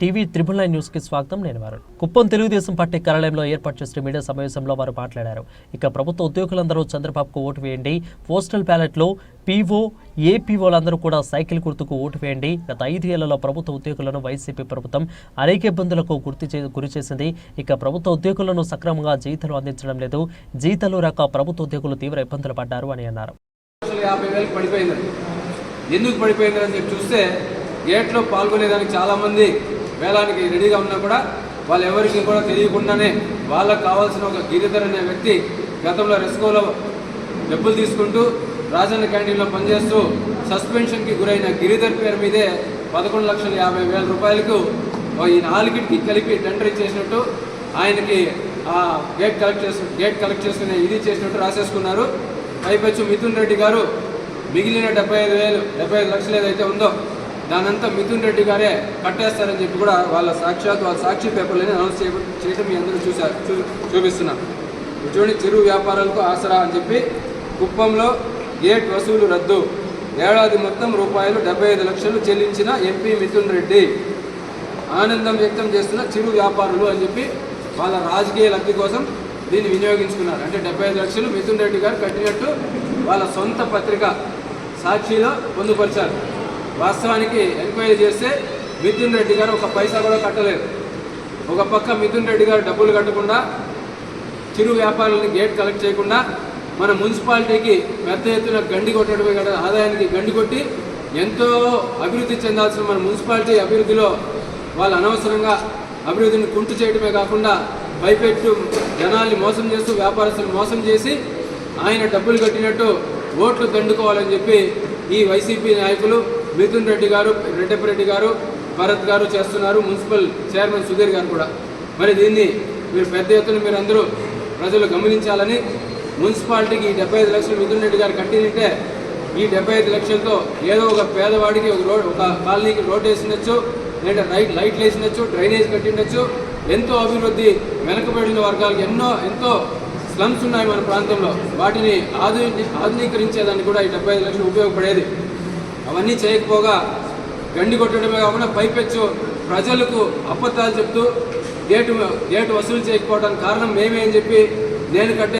TV triple nine న్యూస్కి స్వాగతం. నేను వారు కుప్పం తెలుగుదేశం పార్టీ కార్యాలయంలో ఏర్పాటు చేసిన మీడియా సమావేశంలో వారు మాట్లాడారు. ఇక ప్రభుత్వ ఉద్యోగులందరూ చంద్రబాబుకు ఓటు వేయండి. పోస్టల్ బ్యాలెట్లో పీఓ ఏపీఓలందరూ కూడా సైకిల్ గుర్తుకు ఓటు వేయండి. గత ఐదు ఏళ్ళలో ప్రభుత్వ ఉద్యోగులను వైసీపీ ప్రభుత్వం అనేక ఇబ్బందులకు గుర్తు చే గురి చేసింది. ఇక ప్రభుత్వ ఉద్యోగులను సక్రమంగా జీతాలు అందించడం లేదు. జీతాలు రాక ప్రభుత్వ ఉద్యోగులు తీవ్ర ఇబ్బందులు పడ్డారు అని అన్నారు. ఎందుకు పడిపోయిందని చెప్పి చూస్తే గేట్లో పాల్గొనేదానికి చాలామంది వేలానికి రెడీగా ఉన్నా కూడా వాళ్ళు ఎవరికి కూడా తెలియకుండానే వాళ్ళకు కావాల్సిన ఒక గిరిధర్ అనే వ్యక్తి గతంలో రెస్కోలో డబ్బులు తీసుకుంటూ రాజన్న క్యాంటీన్లో పనిచేస్తూ సస్పెన్షన్కి గురైన గిరిధర్ పేరు మీదే పదకొండు లక్షల యాభై వేల రూపాయలకు ఈ నాలుగిటికి కలిపి టెండర్ ఇచ్చేసినట్టు ఆయనకి ఆ గేట్ కలెక్ట్ చేసు గేట్ కలెక్ట్ చేసుకునే ఇది చేసినట్టు రాసేసుకున్నారు. పైపచ్చు మిథున్ రెడ్డి గారు మిగిలిన డెబ్బై ఐదు వేలు డెబ్బై ఐదు లక్షలు ఏదైతే ఉందో దానంతా మిథున్ రెడ్డి గారే కట్టేస్తారని చెప్పి కూడా వాళ్ళ సాక్షాత్ వాళ్ళ సాక్షి పేపర్లని అనౌన్స్ చేయ చేయడం మీ అందరూ చూశారు చూ చూపిస్తున్నారు చూడండి చిరు వ్యాపారాలకు ఆసరా అని చెప్పి కుప్పంలో గేట్ వసూలు రద్దు. ఏడాది మొత్తం రూపాయలు డెబ్బై ఐదు లక్షలు చెల్లించిన ఎంపీ మిథున్ రెడ్డి. ఆనందం వ్యక్తం చేస్తున్న చిరు వ్యాపారులు అని చెప్పి వాళ్ళ రాజకీయ లబ్ధి కోసం దీన్ని వినియోగించుకున్నారు. అంటే డెబ్బై ఐదు లక్షలు మిథున్ రెడ్డి గారు కట్టినట్టు వాళ్ళ సొంత పత్రిక సాక్షిలో పొందుపరిచారు. వాస్తవానికి ఎంక్వైరీ చేస్తే మిథున్ రెడ్డి గారు ఒక పైసా కూడా కట్టలేదు. ఒక పక్క మిథున్ రెడ్డి గారు డబ్బులు కట్టకుండా చిరు వ్యాపారులని గేట్ కలెక్ట్ చేయకుండా మన మున్సిపాలిటీకి పెద్ద ఎత్తున గండి కొట్టడమే కదా ఆదాయానికి గండి కొట్టి ఎంతో అభివృద్ధి చెందాల్సిన మన మున్సిపాలిటీ అభివృద్ధిలో వాళ్ళు అనవసరంగా అభివృద్ధిని కుంటు చేయడమే కాకుండా భయపెట్టు జనాల్ని మోసం చేస్తూ వ్యాపారస్తులను మోసం చేసి ఆయన డబ్బులు కట్టినట్టు ఓట్లు దండుకోవాలని చెప్పి ఈ వైసీపీ నాయకులు మిథున్ రెడ్డి గారు రెడ్డప్పరెడ్డి గారు భరత్ గారు చేస్తున్నారు. మున్సిపల్ చైర్మన్ సుధీర్ గారు కూడా. మరి దీన్ని మీరు పెద్ద ఎత్తున మీరు అందరూ ప్రజలు గమనించాలని మున్సిపాలిటీకి ఈ డెబ్బై ఐదు లక్షలు మిథున్ రెడ్డి గారు కట్టినంటే ఈ డెబ్బై ఐదు లక్షలతో ఏదో ఒక పేదవాడికి ఒక రోడ్ ఒక కాలనీకి రోడ్ వేసినచ్చు లేదా లైట్ లైట్లు వేసినచ్చు డ్రైనేజ్ కట్టిండొచ్చు. ఎంతో అభివృద్ధి వెనకబడిన వర్గాలకు ఎన్నో ఎంతో స్లమ్స్ ఉన్నాయి మన ప్రాంతంలో. వాటిని ఆధుని ఆధునీకరించేదానికి కూడా ఈ డెబ్బై ఐదు లక్షలు ఉపయోగపడేది. అవన్నీ చేయకపోగా గండి కొట్టడమే కాకుండా పైపెచ్చు ప్రజలకు అబద్ధాలు చెప్తూ గేటు గేటు వసూలు చేయకపోవడానికి కారణం మేమే అని చెప్పి నేను కట్టే